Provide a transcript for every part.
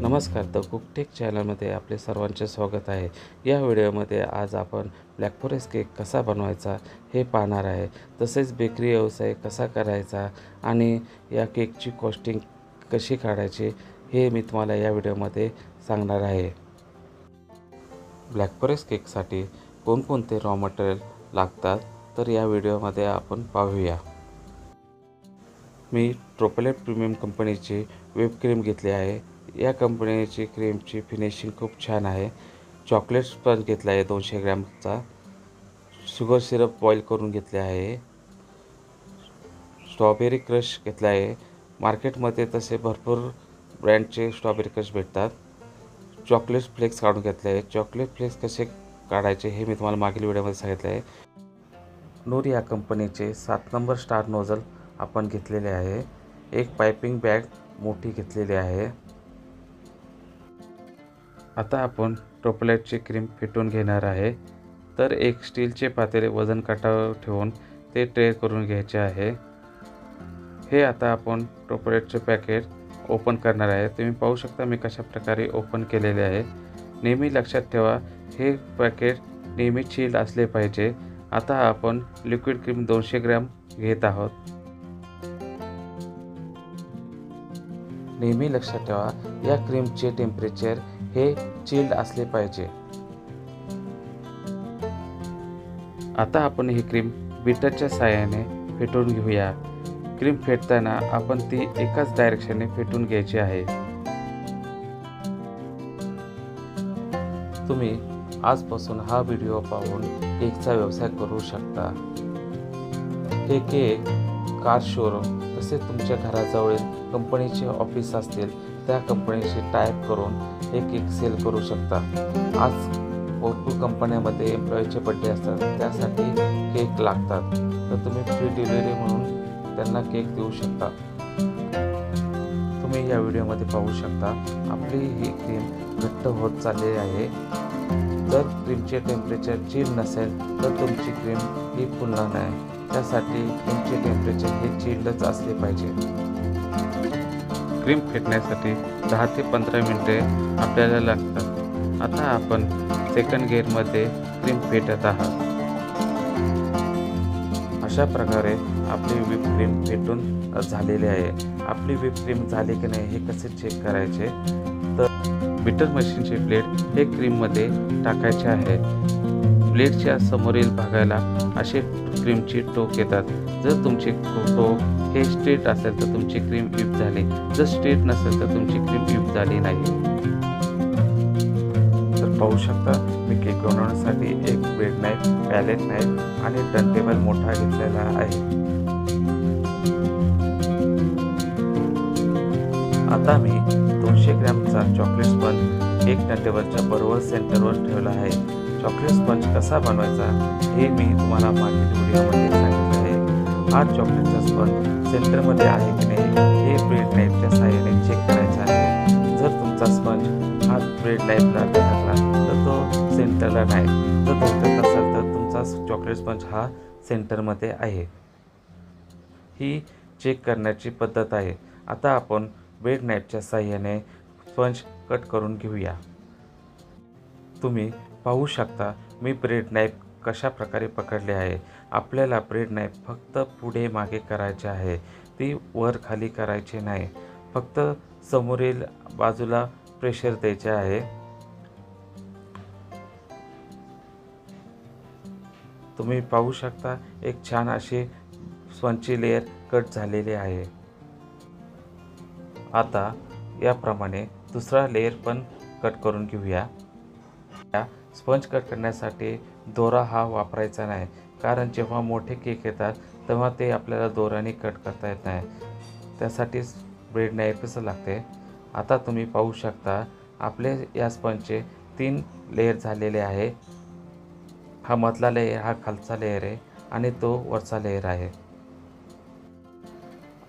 नमस्कार द कुकटेक चॅनलमध्ये आपले सर्वांचे स्वागत आहे. या व्हिडिओमध्ये आज आपण ब्लॅक फॉरेस्ट केक कसा बनवायचा हे पाहणार आहे. तसेच बेकरी व्यवसाय कसा करायचा आणि या केकची कॉस्टिंग कशी काढायची हे मी तुम्हाला या व्हिडिओमध्ये सांगणार आहे. ब्लॅक फॉरेस्ट केकसाठी कोणकोणते रॉ मटेरियल लागतात तर या व्हिडिओमध्ये आपण पाहूया. मी ट्रोपलेट प्रीमियम कंपनीची वेब क्रीम घेतली आहे. या कंपनीची क्रीमची फिनिशिंग खूप छान आहे. चॉकलेट स्पंज घेतला आहे दोनशे ग्रॅमचा. शुगर सिरप बॉईल करून घेतले आहे. स्ट्रॉबेरी क्रश घेतला आहे. मार्केटमध्ये तसे भरपूर ब्रँडचे स्ट्रॉबेरी क्रश भेटतात. चॉकलेट फ्लेक्स काढून घेतले आहे. चॉकलेट फ्लेक्स कसे काढायचे हे मी तुम्हाला मागील व्हिडिओमध्ये सांगितले आहे. नूर या कंपनीचे सात नंबर स्टार नोझल आपण घेतलेले आहे. एक पायपिंग बॅग मोठी घेतलेली आहे. आता आपण टोपलेटची क्रीम फिटून घेणार आहे. तर एक स्टीलचे पातेले वजन काटावर ठेवून ते ट्रे करून घ्यायचे आहे. हे आता आपण टोपलेटचे पॅकेट ओपन करणार आहे. तुम्ही पाहू शकता मी कशा प्रकारे ओपन केलेले आहे. नेहमी लक्षात ठेवा हे पॅकेट नेहमी चील असले पाहिजे. आता आपण लिक्विड क्रीम दोनशे ग्रॅम घेत आहोत. नेहमी लक्षात ठेवा या क्रीमचे टेम्परेचर हे चिल्ड असले पाहिजे. आता आपण ही क्रीम बीटरच्या साहाय्याने फेटून घेऊया. क्रीम फेटताना आपण ती एकाच डायरेक्शनने फेटून घ्यायची आहे. तुम्ही आजपासून हा व्हिडिओ पाहून केकचा व्यवसाय करू शकता. हे केक कार शोरूम तसेच तुमच्या घराजवळील कंपनीचे ऑफिस असतील त्या कंपनीशी टाईप करून एक एक सेल करू शकता. आज भरपूर कंपन्यामध्ये एम्प्लॉईचे बड्डे असतात त्यासाठी केक लागतात. तर तुम्ही फ्री डिलिव्हरी म्हणून त्यांना केक देऊ शकता. तुम्ही या व्हिडिओमध्ये पाहू शकता आपली ही क्रीम घट्ट होत चाललेली आहे. जर क्रीमचे टेम्परेचर चिल नसेल तर तुमची क्रीम ही फुलणार नाही. त्यासाठी क्रीमचे टेम्परेचर हे चिल्डच असले पाहिजे. क्रीम फेटण्यासाठी दहा ते पंधरा मिनटे आपल्याला लागतात. आता आपण सेकंड गिअरमध्ये क्रीम फेटत आहात. अशा प्रकारे आपली व्हिप क्रीम फेटून झालेली आहे. आपली व्हिप क्रीम झाली की नाही हे कसे चेक करायचे? तर बिटर मशीनचे प्लेट हे क्रीममध्ये टाकायचे आहे ब्लेडच्या समोरील भागाला असे क्रीमचे टोक येतात. जर तुमचे टोक हे स्ट्रेट असेल तर तुमची क्रीम व्हिप झाली. जर स्ट्रेट नसेल तर तुमची क्रीम व्हिप झाली नाही. तर पाहू शकता मी केक बनवण्यासाठी एक ब्रेड नाईफ पॅलेट नाईफ आणि टर्न टेबल मोठा घेतलेला आहे. आता मी दोनशे ग्रॅमचा चॉकलेट स्पंज एक टर्न टेबलच्या बरोबर सेंटरवर ठेवला आहे. चॉकलेट स्पंज कसा बनवायचा हे मी तुम्हाला मागील व्हिडिओमध्ये सांगितलं आहे. हा चॉकलेटचा स्पंज सेंटरमध्ये आहे की नाही हे ब्रेड नाईफच्या सहाय्याने चेक करायचं आहे. जर तुमचा स्पंज हा ब्रेड नाईफला धरला तर तो सेंटरला नाही. जर तुमच्यात असेल तर तुमचा चॉकलेट स्पंज हा सेंटरमध्ये आहे. ही चेक करण्याची पद्धत आहे. आता आपण ब्रेड नाईफच्या साह्याने स्पंज कट करून घेऊया. तुम्ही पाहू शकता मी ब्रेड नाईफ कशा प्रकारे पकडले आहे. आपल्याला ब्रेड नाईफ फक्त पुढे मागे करायचे आहे. ती वर खाली करायची नाही. फक्त समोरील बाजूला प्रेशर द्यायचे आहे. तुम्ही पाहू शकता एक छान अशी स्वंची लेअर कट झालेली आहे. आता याप्रमाणे दुसरा लेअर पण कट करून घेऊया. या स्पंज कट करण्यासाठी दोरा हा वापरायचा नाही. कारण जेव्हा मोठे केक येतात तेव्हा ते आपल्याला दोराने कट करता येत नाही. त्यासाठीच ब्रेड नाईफच लागते. आता तुम्ही पाहू शकता आपले या स्पंजचे तीन लेअर झालेले आहे. हा मधला लेअर हा खालचा लेअर आहे आणि तो वरचा लेअर आहे.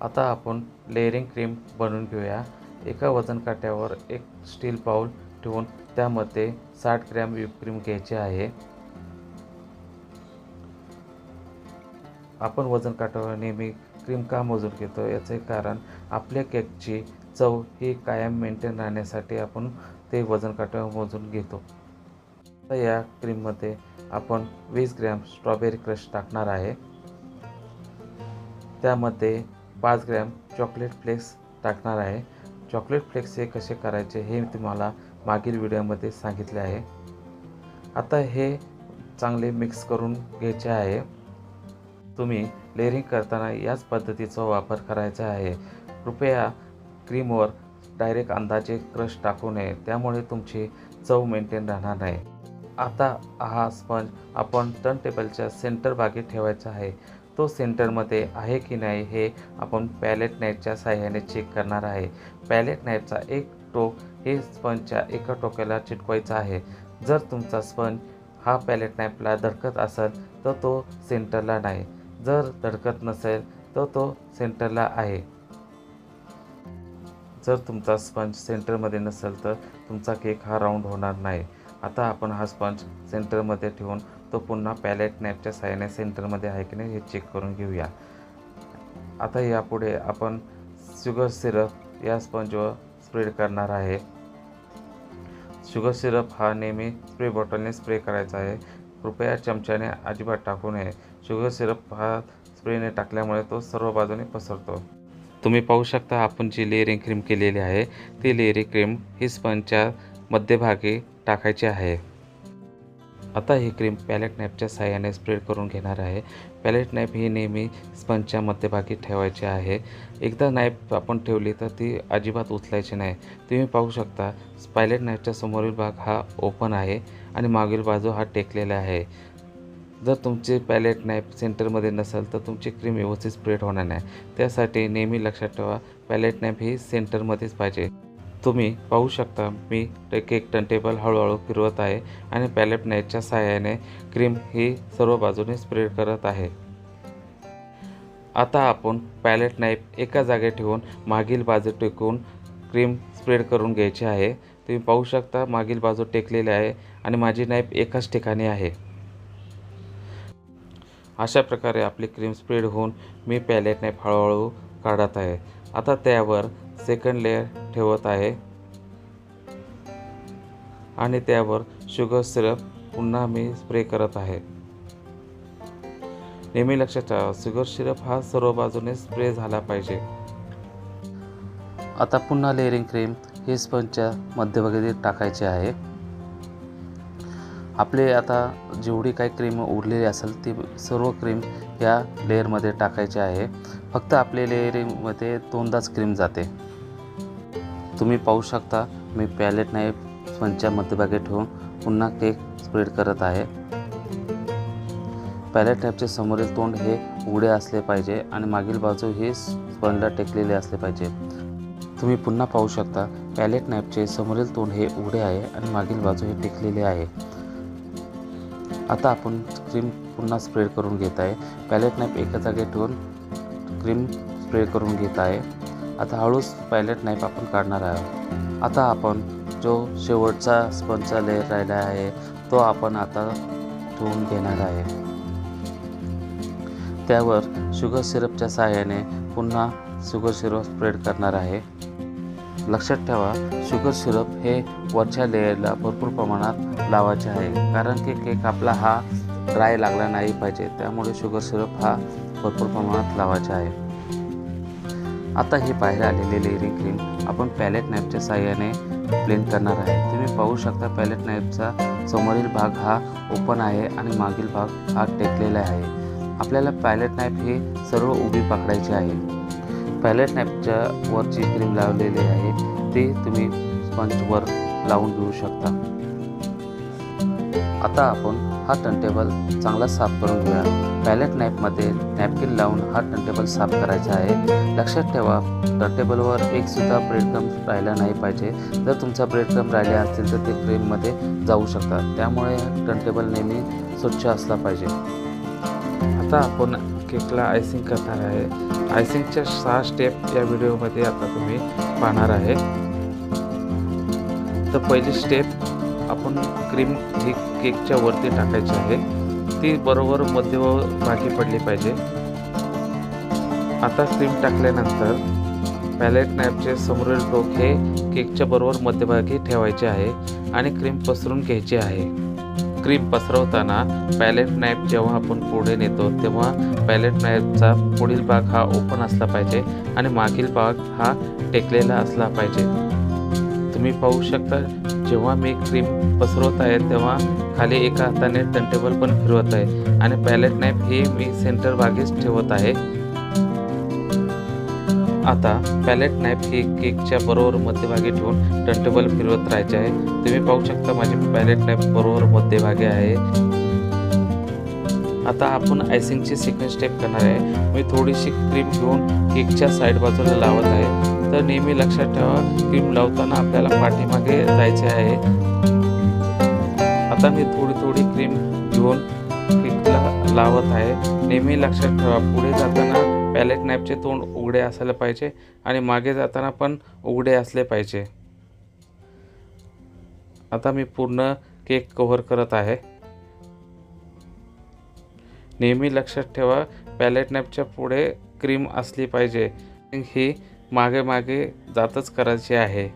आता आपण लेअरिंग क्रीम बनवून घेऊया. एका वजन काट्यावर एक स्टील पाऊल ठेवून त्यामध्ये साठ ग्रॅम विपक्रीम क्रीम घ्यायची आहे. आपण वजन काट्यावर नेहमी क्रीम का मोजून घेतो? याचे कारण आपल्या केकची चव ही कायम मेंटेन राहण्यासाठी आपण ते वजन काट्यावर मोजून घेतो. आता या क्रीममध्ये आपण वीस ग्रॅम स्ट्रॉबेरी क्रश टाकणार आहे. त्यामध्ये पाच ग्रॅम चॉकलेट फ्लेक्स टाकणार आहे. चॉकलेट फ्लेक्स हे कसे करायचे हे तुम्हाला मागील व्हिडिओमध्ये सांगितले आहे. आता हे चांगले मिक्स करून घ्यायचे आहे. तुम्ही लेअरिंग करताना याच पद्धतीचा वापर करायचा आहे. कृपया क्रीमवर डायरेक्ट अंदाजे क्रश टाकू नये त्यामुळे तुमची चव मेंटेन राहणार नाही. आता हा स्पंज आपण टर्न टेबलच्या सेंटर भागी ठेवायचा आहे. तो सेंटरमध्ये आहे की नाही हे आपण पॅलेट नाईफच्या साह्याने चेक करणार आहे. पॅलेट नाईफचा एक टोक हे स्पंजच्या एका टोक्याला चिटकवायचं आहे. जर तुमचा स्पंज हा पॅलेट नॅपला धडकत असेल तर तो सेंटरला नाही. जर धडकत नसेल तर तो सेंटरला आहे. जर तुमचा स्पंज सेंटरमध्ये नसेल तर तुमचा केक हा राऊंड होणार नाही. आता आपण हा स्पंज सेंटरमध्ये ठेवून तो पुन्हा पॅलेट नॅपच्या साह्याने सेंटरमध्ये आहे की नाही हे चेक करून घेऊया. आता यापुढे आपण शुगर सिरप या स्पंजवर स्प्रेड करणार आहे. शुगर सिरप हा नेहमी स्प्रे बॉटलने स्प्रे करायचा आहे. कृपया चमच्याने अजिबात टाकू नये. शुगर सिरप हा स्प्रेने टाकल्यामुळे तो सर्व बाजूने पसरतो. तुम्ही पाहू शकता आपण जी लेअरिंग क्रीम केलेली आहे ती लेअरिंग क्रीम ही स्पंजच्या मध्यभागी टाकायची आहे. आता ही क्रीम पॅलेट नॅपच्या साह्याने स्प्रेड करून घेणार आहे. पॅलेट नाईफ ही नेहमी स्पंजच्या मध्यभागी ठेवायची आहे. एकदा नाईफ आपण ठेवली तर ती अजिबात उचलायची नाही. तुम्ही पाहू शकता पॅलेट नाईफच्या समोरील भाग हा ओपन आहे आणि मागील बाजू हा टेकलेला आहे. जर तुमचे पॅलेट नाईफ सेंटरमध्ये नसेल तर तुमची क्रीम व्यवस्थित स्प्रेड होणार नाही. त्यासाठी नेहमी लक्षात ठेवा पॅलेट नाईफ ही सेंटरमध्येच पाहिजे. तुम्ही पाहू शकता मी ते केक टनटेबल हळूहळू फिरवत आहे आणि पॅलेट नाईफच्या सहाय्याने क्रीम ही सर्व बाजूने स्प्रेड करत आहे. आता आपण पॅलेट नाईफ एका जागे ठेवून मागील बाजू टेकून क्रीम स्प्रेड करून घ्यायची आहे. तुम्ही पाहू शकता मागील बाजू टेकलेली आहे आणि माझी नाईफ एकाच ठिकाणी आहे. अशा प्रकारे आपली क्रीम स्प्रेड होऊन मी पॅलेट नाईफ हळूहळू काढत आहे. आता त्यावर सेकंड लेअर ठेवत आहे. आणि त्यावर शुगर सिरप पुन्हा मी स्प्रे करत आहे. नेहमी लक्षात ठेवा शुगर सिरप हा सर्व बाजूने स्प्रे झाला पाहिजे. आता पुन्हा लेअरिंग क्रीम हे स्पंजच्या मध्यभागी टाकायचे आहे. आपले आता जेवढी काही क्रीम उरलेली असेल ती सर्व क्रीम या लेअरमध्ये टाकायची आहे. फक्त आपले लेअरिंगमध्ये दोनदाच क्रीम जाते. तुम्ही पाहू शकता मी पॅलेट नाईफ स्पंजच्या मध्यभागी ठेवून पुन्हा केक स्प्रेड करत आहे. पॅलेट नाईफचे समोरील तोंड हे उघडे असले पाहिजे आणि मागील बाजू हे स्पंजला टेकलेले असले पाहिजे. तुम्ही पुन्हा पाहू शकता पॅलेट नाईफचे समोरील तोंड हे उघडे आहे आणि मागील बाजू हे टेकलेले आहे. आता आपण क्रीम पुन्हा स्प्रेड करून घेत आहे. पॅलेट नाईफ एका जागी ठेवून क्रीम स्प्रेड करून घेत आहे. आता हळूच पायलट नाईफ आपण काढणार आहोत. आता आपण जो शेवटचा स्पंजचा लेअर राहिला आहे तो आपण आता धुवून घेणार आहे. त्यावर शुगर सिरपच्या सहाय्याने पुन्हा शुगर सिरप स्प्रेड करणार आहे. लक्षात ठेवा शुगर सिरप हे वरच्या लेअरला भरपूर प्रमाणात लावायचे आहे. कारण की केक आपला हा ड्राय लागला नाही पाहिजे. त्यामुळे शुगर सिरप हा भरपूर प्रमाणात लावायचा आहे. आता ही बाहेर आलेली लेअरिंग क्रीम आपण पॅलेट नाईपच्या साह्याने ब्लेंड करणार आहे. तुम्ही पाहू शकता पॅलेट नाईफचा समोरील भाग हा ओपन आहे आणि मागील भाग हा टेकलेला आहे. आपल्याला पॅलेट नाईफ हे सर्व उभी पकडायची आहे. पॅलेट नाईफच्या वर जी क्रीम लावलेली आहे ती तुम्ही स्पंजवर लावून घेऊ शकता. आता आपण हा टर्नटेबल चांगला साफ करून घ्या पॅलेट नॅपमध्ये नॅपकिन लावून हा टर्नटेबल साफ करायचा आहे. लक्षात ठेवा टर्नटेबलवर एकसुद्धा ब्रेड क्रम राहिला नाही पाहिजे. जर तुमचा ब्रेड क्रम राहिले असतील तर ते क्रीममध्ये जाऊ शकतात. त्यामुळे टर्नटेबल नेहमी स्वच्छ असला पाहिजे. आता आपण केकला आयसिंग करणार आहे. आयसिंगच्या सहा स्टेप या व्हिडिओमध्ये आता तुम्ही पाहणार आहे. तर पहिली स्टेप क्रीम ही केकच्या वरती टाकायची आहे. ती बरोबर मध्यभागी पडली पाहिजे. आता क्रीम टाकल्यानंतर पॅलेट नॅपचे समोरील टोक हे केकच्या बरोबर मध्यभागी ठेवायचे आहे आणि क्रीम पसरून घ्यायची आहे. क्रीम पसरवताना पॅलेट नॅप जेव्हा आपण पुढे नेतो तेव्हा पॅलेट नॅपचा पुढील भाग हा ओपन असला पाहिजे आणि मागील भाग हा टेकलेला असला पाहिजे. तुम्ही पाहू शकता जेव्हा मी क्रीम पसरवत आहे तेव्हा खाली एका हाताने टर्नटेबल पण फिरवत आहे. आणि पॅलेट नाईफ हे मी सेंटर भागीच ठेवत आहे. आता पॅलेट नाईफ ही केकच्या बरोबर मध्यभागी ठेवून टर्नटेबल फिरवत राहायचे आहे. तुम्ही पाहू शकता माझी पॅलेट नाईफ बरोबर मध्यभागी आहे. आता आपण आयसिंगची सेकंड स्टेप करणार आहे. मी थोडीशी क्रीम घेऊन केकच्या साईड बाजूला लावत आहे. तर नेहमी लक्षात ठेवा क्रीम लावताना आपल्याला पाठीमागे जायचे आहे. आता मी थोडी थोडी क्रीम घेऊन क्रीमला लावत आहे. नेहमी लक्षात ठेवा पुढे जाताना पॅलेट नॅपचे तोंड उघडे असायला पाहिजे आणि मागे जाताना पण उघडे असले पाहिजे. आता मी पूर्ण केक कव्हर करत आहे. नेहमी लक्षात ठेवा पॅलेट नॅपच्या पुढे क्रीम असली पाहिजे. ही मागे मागे जातच करायची आहे.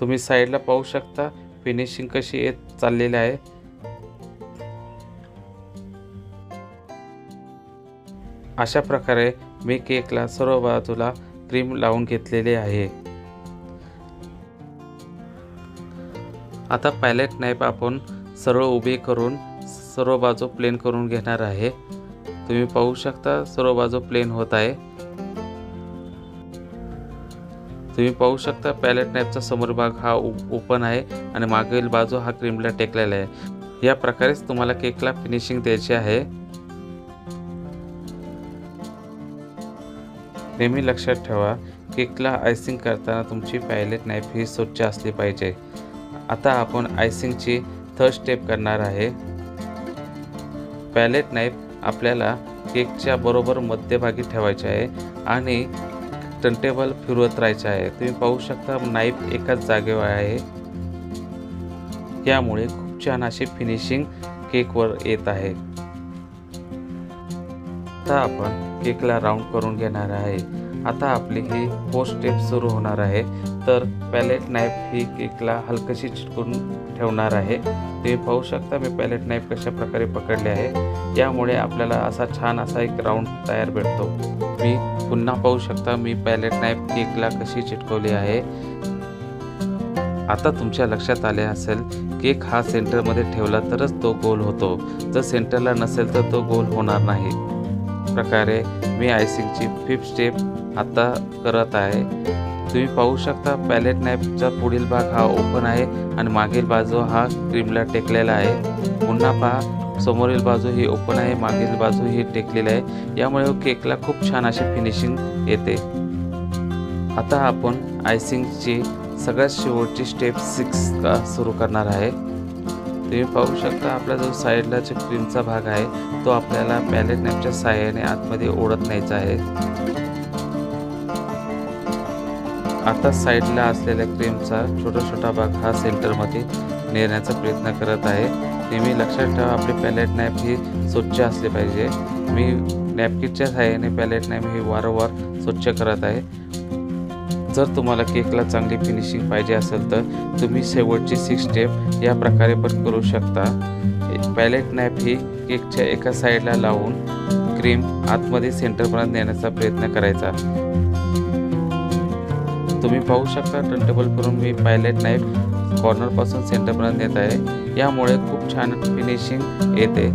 तुम्ही साईडला पाहू शकता फिनिशिंग कशी येत चाललेली आहे. अशा प्रकारे मी केकला सर्व बाजूला क्रीम लावून घेतलेली आहे. आता पॅलेट नाईफ आपण सरळ उभी करून सर्व बाजू प्लेन करून घेणार आहे. तुम्ही पाहू शकता सर्व बाजू प्लेन होत आहे. तुम्ही पाहू शकता पॅलेट नाईफचा समोर भाग हा ओपन आहे आणि मागील बाजू हा क्रीमला टेकलेला आहे. या प्रकारेच तुम्हाला केकला फिनिशिंग द्यायची आहे. नेहमी लक्षात ठेवा केकला आयसिंग करताना तुमची पॅलेट नाईफ ही स्वच्छ असली पाहिजे. आता आपण आयसिंगची थर्ड स्टेप करणार आहे. पॅलेट नाईफ आपल्याला केकच्या बरोबर मध्यभागी ठेवायचे आहे आणि टर्नटेबल फिरवत राहायचे आहे. तुम्ही पाहू शकता नाईफ एकाच जागेवर आहे. यामुळे खूप छान अशी फिनिशिंग केकवर येत आहे. आता आपण केकला राऊंड करून घेणार आहे. आता आपली ही पोस्ट स्टेप सुरू होणार आहे. तर पॅलेट नाईफ ही केकला हलकशी चिटकून ठेवणार आहे. तुम्ही पाहू शकता मी पॅलेट नाईफ कशा प्रकारे पकडले आहे. यामुळे आपल्याला असा छान असा एक राऊंड तयार भेटतो. मी पुन्हा पाहू शकता मी पॅलेट नाईफ केकला कशी चिटकवली आहे. आता तुमच्या लक्षात आले असेल केक हा सेंटरमध्ये ठेवला तरच तो गोल होतो. जर सेंटरला नसेल तर तो गोल होणार नाही. प्रकारे मी आयसिंगची फिफ्थ स्टेप आता करत आहे. तुम्ही पाहू शकता पॅलेट नॅपचा पुढील भाग हा ओपन आहे आणि मागील बाजू हा क्रीमला टेकलेला आहे. पुन्हा पहा समोरील बाजू ही ओपन आहे मागील बाजू ही टेकलेली आहे. यामुळे केकला खूप छान अशी फिनिशिंग येते. आता आपण आयसिंगची सगळ्यात शेवटची स्टेप सिक्स का सुरू करणार आहे. तुम्ही पाहू शकता आपला जो साईडला जो क्रीमचा भाग आहे तो आपल्याला पॅलेट नॅपच्या साह्याने आतमध्ये ओढत न्यायचा आहे. आता साईडला असलेल्या क्रीमचा छोटा छोटा भाग हा सेंटरमध्ये नेण्याचा प्रयत्न करत आहे. नेहमी लक्षात ठेवा आपली पॅलेट नॅप ही स्वच्छ असली पाहिजे. मी नॅपकिटच्या सहाय्याने पॅलेट नॅप ही वारंवार स्वच्छ करत आहे. जर तुम्हाला केकला चांगली फिनिशिंग पाहिजे असेल तर तुम्ही शेवटची सिक्स स्टेप या प्रकारे पण करू शकता. पॅलेट नॅप ही केकच्या एका साईडला लावून क्रीम आतमध्ये सेंटरपर्यंत नेण्याचा प्रयत्न करायचा. तुम्ही पाहू शकता टर्नटेबल करून मी पायलेट नाईफ कॉर्नरपासून सेंटरपर्यंत नेत आहे. यामुळे खूप छान फिनिशिंग येते.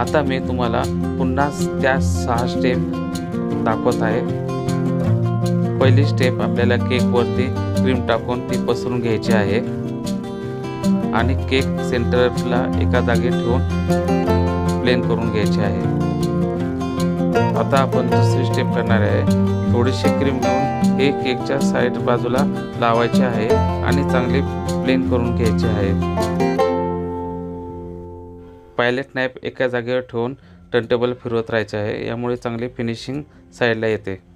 आता मी तुम्हाला पुन्हा त्या सहा स्टेप दाखवत आहे. पहिली स्टेप आपल्याला केकवरती क्रीम टाकून ती पसरून घ्यायची आहे. आणि केक सेंटरला एका जागी ठेवून प्लेन करून घ्यायचे आहे. आता आपण दुसरी स्टेप करणार आहे. थोडीशी क्रीम घेऊन हे केकच्या साईड बाजूला लावायचे आहे आणि चांगली प्लेन करून घ्यायचे आहे. पायलेट नॅप एका जागेवर ठेवून टर्नटेबल फिरवत राहायचे आहे. यामुळे चांगली फिनिशिंग साईडला येते.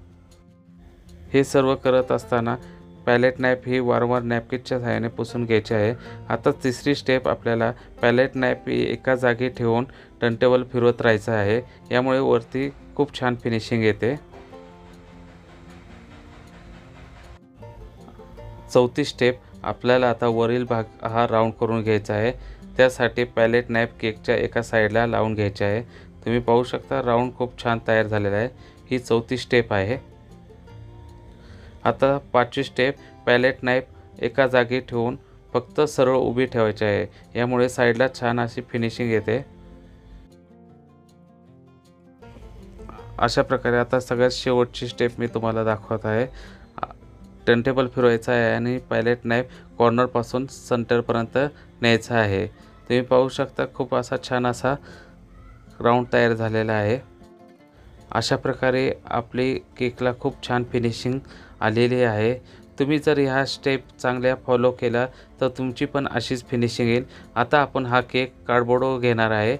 हे सर्व करत असताना पॅलेट नॅप ही वारंवार नॅपकिनच्या सहाय्याने पुसून घ्यायची आहे. आता तिसरी स्टेप आपल्याला पॅलेट नॅप ही एका जागी ठेवून टर्नटेबल फिरवत राहायचं आहे. यामुळे वरती खूप छान फिनिशिंग येते. चौथी स्टेप आपल्याला आता वरील भाग हा राऊंड करून घ्यायचा आहे. त्यासाठी पॅलेट नॅप केकच्या एका साईडला लावून घ्यायचे आहे. तुम्ही पाहू शकता राऊंड खूप छान तयार झालेला आहे. ही चौथी स्टेप आहे. आता पाचवी स्टेप पॅलेट नाईफ एका जागी ठेवून फक्त सरळ उभी ठेवायची आहे. यामुळे साईडला छान अशी फिनिशिंग येते. अशा प्रकारे आता सगळ्यात शेवटची स्टेप मी तुम्हाला दाखवत आहे. टर्नटेबल फिरवायचा आहे आणि पायलेट नाईफ कॉर्नरपासून सेंटरपर्यंत न्यायचा आहे. तुम्ही पाहू शकता खूप असा छान असा राऊंड तयार झालेला आहे. अशा प्रकारे आपली केकला खूप छान फिनिशिंग आलेली आहे. तुम्ही जर ह्या स्टेप चांगल्या फॉलो केला तर तुमची पण अशीच फिनिशिंग येईल. आता आपण हा केक कार्डबोर्डवर घेणार आहे.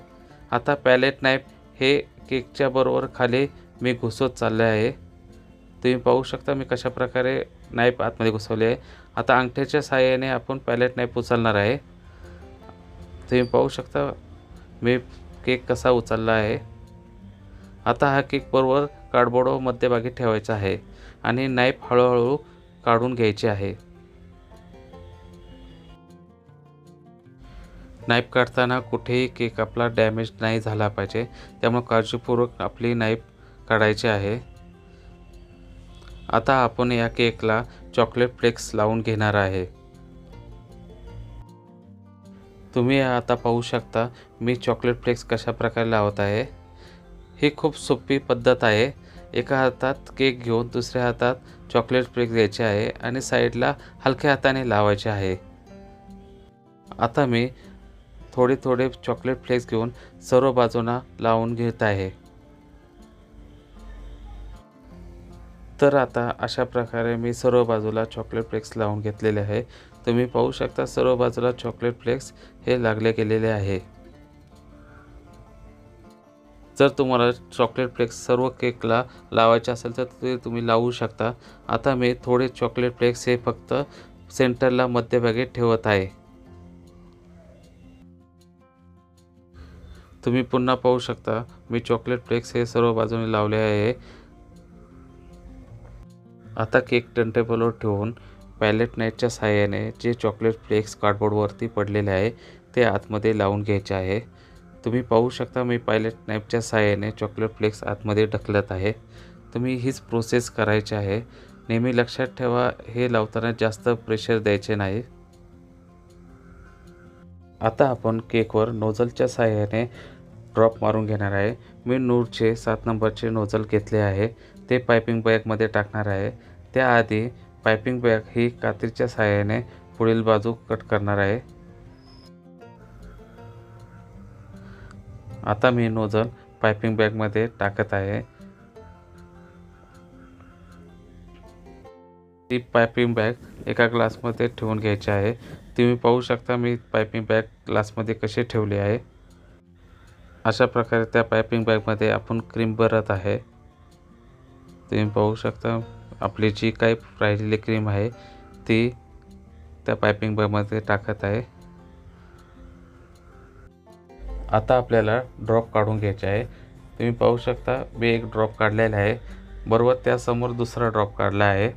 आता पॅलेट नाईफ हे केकच्या बरोबर खाली मी घुसवत चालले आहे. तुम्ही पाहू शकता मी कशा प्रकारे नाईफ आतमध्ये घुसवले आहे. आता अंगठ्याच्या सहाय्याने आपण पॅलेट नाईफ उचलणार आहे. तुम्ही पाहू शकता मी केक कसा उचलला आहे. आता हा केक बरोबर कार्डबोर्डवर मध्यभागी ठेवायचा आहे. आणि नाईफ हळूहळू काढून घ्यायची आहे. नाईफ काढताना कुठेही केक आपला डॅमेज नाही झाला पाहिजे त्यामुळे काळजीपूर्वक आपली नाईफ काढायची आहे. आता आपण या केकला चॉकलेट फ्लेक्स लावून घेणार आहे. तुम्ही आता पाहू शकता मी चॉकलेट फ्लेक्स कशा प्रकारे लावत आहे. ही खूप सोपी पद्धत आहे. एका हातात केक घेऊन दुसऱ्या हातात चॉकलेट फ्लेक्स घ्यायचे आहे आणि साईडला हलक्या हाताने लावायचे आहे. आता मी थोडे थोडे चॉकलेट फ्लेक्स घेऊन सर्व बाजूंना लावून घेत आहे. तर आता अशा प्रकारे मी सर्व बाजूला चॉकलेट फ्लेक्स लावून घेतलेले आहे. तुम्ही पाहू शकता सर्व बाजूला चॉकलेट फ्लेक्स हे लागले गेलेले आहे. जर तुम्हाला चॉकलेट फ्लेक्स सर्व केकला लावायचे असेल तर ते तुम्ही लावू शकता. आता मी थोडे चॉकलेट फ्लेक्स हे फक्त सेंटरला मध्यभागी ठेवत आहे. तुम्ही पुन्हा पाहू शकता मी चॉकलेट फ्लेक्स हे सर्व बाजूने लावले आहे. आता केक टर्नटेबलवर ठेवून पॅलेट नाईटच्या सहाय्याने जे चॉकलेट फ्लेक्स कार्डबोर्डवरती पडलेले आहे ते आतमध्ये लावून घ्यायचे आहे. तुम्ही पाहू शकता मी पायलेट नाईफच्या साहाय्याने चॉकलेट फ्लेक्स आतमध्ये ढकलत आहे. तुम्ही हीच प्रोसेस करायची आहे. नेहमी लक्षात ठेवा हे लावताना जास्त प्रेशर द्यायचे नाही. आता आपण केकवर नोझलच्या साहाय्याने ड्रॉप मारून घेणार आहे. मी नूरचे सात नंबरचे नोझल घेतले आहे. ते पायपिंग बॅगमध्ये टाकणार आहे. त्याआधी पायपिंग बॅग ही कात्रीच्या साहाय्याने पुढील बाजू कट करणार आहे. आता मी नोझल पायपिंग बॅगमध्ये टाकत आहे. ती पायपिंग बॅग एका ग्लासमध्ये ठेवून घ्यायची आहे. तुम्ही पाहू शकता मी पायपिंग बॅग ग्लासमध्ये कशी ठेवली आहे. अशा प्रकारे त्या पायपिंग बॅगमध्ये आपण क्रीम भरत आहे. तुम्ही पाहू शकता आपली जी काही राहिलेली क्रीम आहे ती त्या पायपिंग बॅगमध्ये टाकत आहे. आता आपल्याला ड्रॉप काढून घ्यायचे आहे. तुम्ही पाहू शकता मी एक ड्रॉप काढलेला आहे. बरोबर त्यासमोर दुसरा ड्रॉप काढला आहे.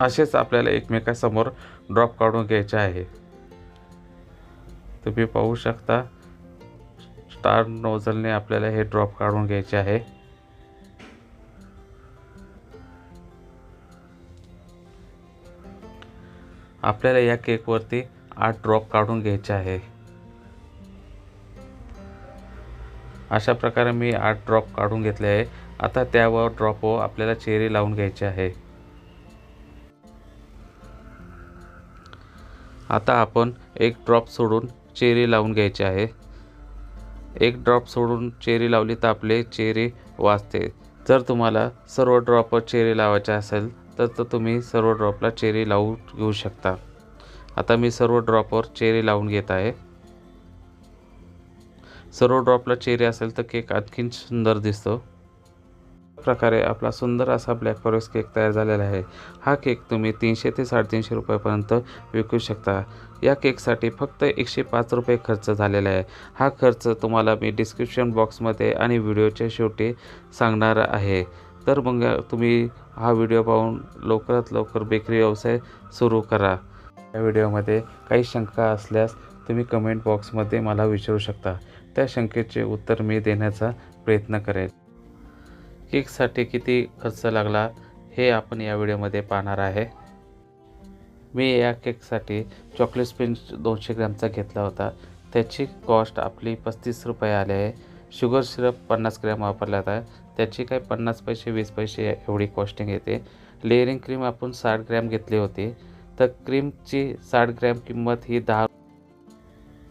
असेच आपल्याला एकमेकासमोर ड्रॉप काढून घ्यायचे आहे. तुम्ही पाहू शकता स्टार नोझलने आपल्याला हे ड्रॉप काढून घ्यायचे आहे. आपल्याला या केकवरती आठ ड्रॉप काढून घ्यायचे आहे. अशा प्रकारे मी आठ ड्रॉप काढून घेतले आहे. आता त्यावर ड्रॉपवर आपल्याला चेरी लावून घ्यायची आहे. आता आपण एक ड्रॉप सोडून चेरी लावून घ्यायची आहे. एक ड्रॉप सोडून चेरी लावली तर आपले चेरी वाचते. जर तुम्हाला सर्व ड्रॉपवर चेरी लावायचे असेल तर तर तुम्ही सर्व ड्रॉपला चेरी लावून घेऊ शकता. आता मी सर्व ड्रॉपवर चेरी लावून घेत आहे. सर्व ड्रॉपला चेरी असेल तर केक आणखीन सुंदर दिसतो. प्रकारे आपला सुंदर असा ब्लॅक फॉरेस्ट केक तयार झालेला आहे. हा केक तुम्ही तीनशे ते साडेतीनशे रुपयापर्यंत विकू शकता. या केकसाठी फक्त एकशे पाच रुपये खर्च झालेला आहे. हा खर्च तुम्हाला मी डिस्क्रिप्शन बॉक्समध्ये आणि व्हिडिओच्या शेवटी सांगणार आहे. तर मग तुम्ही हा व्हिडिओ पाहून लवकरात लवकर बेकरी व्यवसाय सुरू करा. या व्हिडिओमध्ये काही शंका असल्यास तुम्ही कमेंट बॉक्समध्ये मला विचारू शकता. त्या शंकेचे उत्तर मी देण्याचा प्रयत्न करेल केकसाठी किती खर्च लागला हे आपण या व्हिडिओमध्ये पाहणार आहे. मी या केकसाठी चॉकलेट स्पिंच दोनशे ग्रॅमचा घेतला होता. त्याची कॉस्ट आपली पस्तीस रुपये आले आहे. शुगर सिरप पन्नास ग्रॅम वापरल्यात आहे त्याची काही पन्नास पैसे वीस पैसे एवढी कॉस्टिंग येते. लेअरिंग क्रीम आपण साठ ग्रॅम घेतली होती. तर क्रीमची साठ ग्रॅम किंमत ही दहा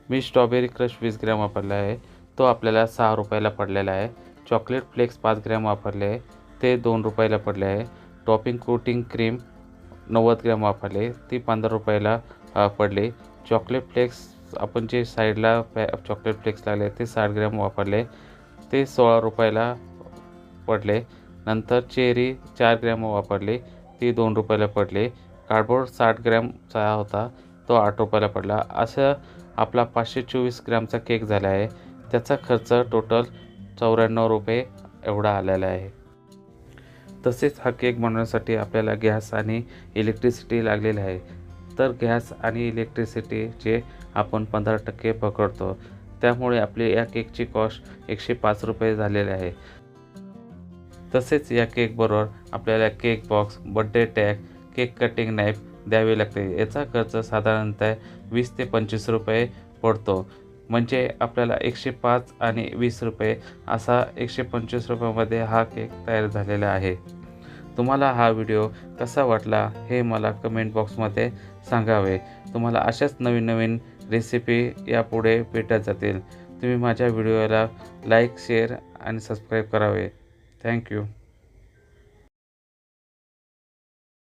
मी स्ट्रॉबेरी क्रश वीस ग्रॅम वापरला आहे. तो आपल्याला सहा रुपयाला पडलेला आहे. चॉकलेट फ्लेक्स पाच ग्रॅम वापरले आहे. ते दोन रुपयाला पडले आहे. टॉपिंग कोटिंग क्रीम नव्वद ग्रॅम वापरले ती पंधरा रुपयाला पडली चॉकलेट फ्लेक्स आपण जे साईडला पॅ चॉकलेट फ्लेक्स लागले ते साठ ग्रॅम वापरले ते सोळा रुपयाला पडले नंतर चेरी चार ग्रॅम वापरली ती दोन रुपयाला पडली कार्डबोर्ड साठ ग्रॅमचा होता. तो आठ रुपयाला पडला असं आपला पाचशे चोवीस ग्रॅमचा केक झाला आहे. त्याचा खर्च टोटल चौऱ्याण्णव रुपये एवढा आलेला आहे. तसेच हा केक बनवण्यासाठी आपल्याला गॅस आणि इलेक्ट्रिसिटी लागलेली आहे. तर गॅस आणि इलेक्ट्रिसिटीचे आपण पंधरा टक्के पकडतो. त्यामुळे आपली या केकची कॉस्ट एकशे पाच रुपये झालेले आहे. तसेच या केकबरोबर आपल्याला cake box birthday tag cake cutting knife द्यावी लागते. याचा खर्च साधारणतः वीस ते पंचवीस रुपये पडतो. म्हणजे आपल्याला एकशे पाच आणि वीस रुपये असा एकशे पंचवीस रुपयामध्ये हा केक तयार झालेला आहे. तुम्हाला हा व्हिडिओ कसा वाटला हे मला कमेंट बॉक्समध्ये सांगावे. तुम्हाला अशाच नवीन नवीन रेसिपी यापुढे भेटत जातील. तुम्ही माझ्या व्हिडिओला लाईक शेअर आणि सबस्क्राईब करावे. Thank you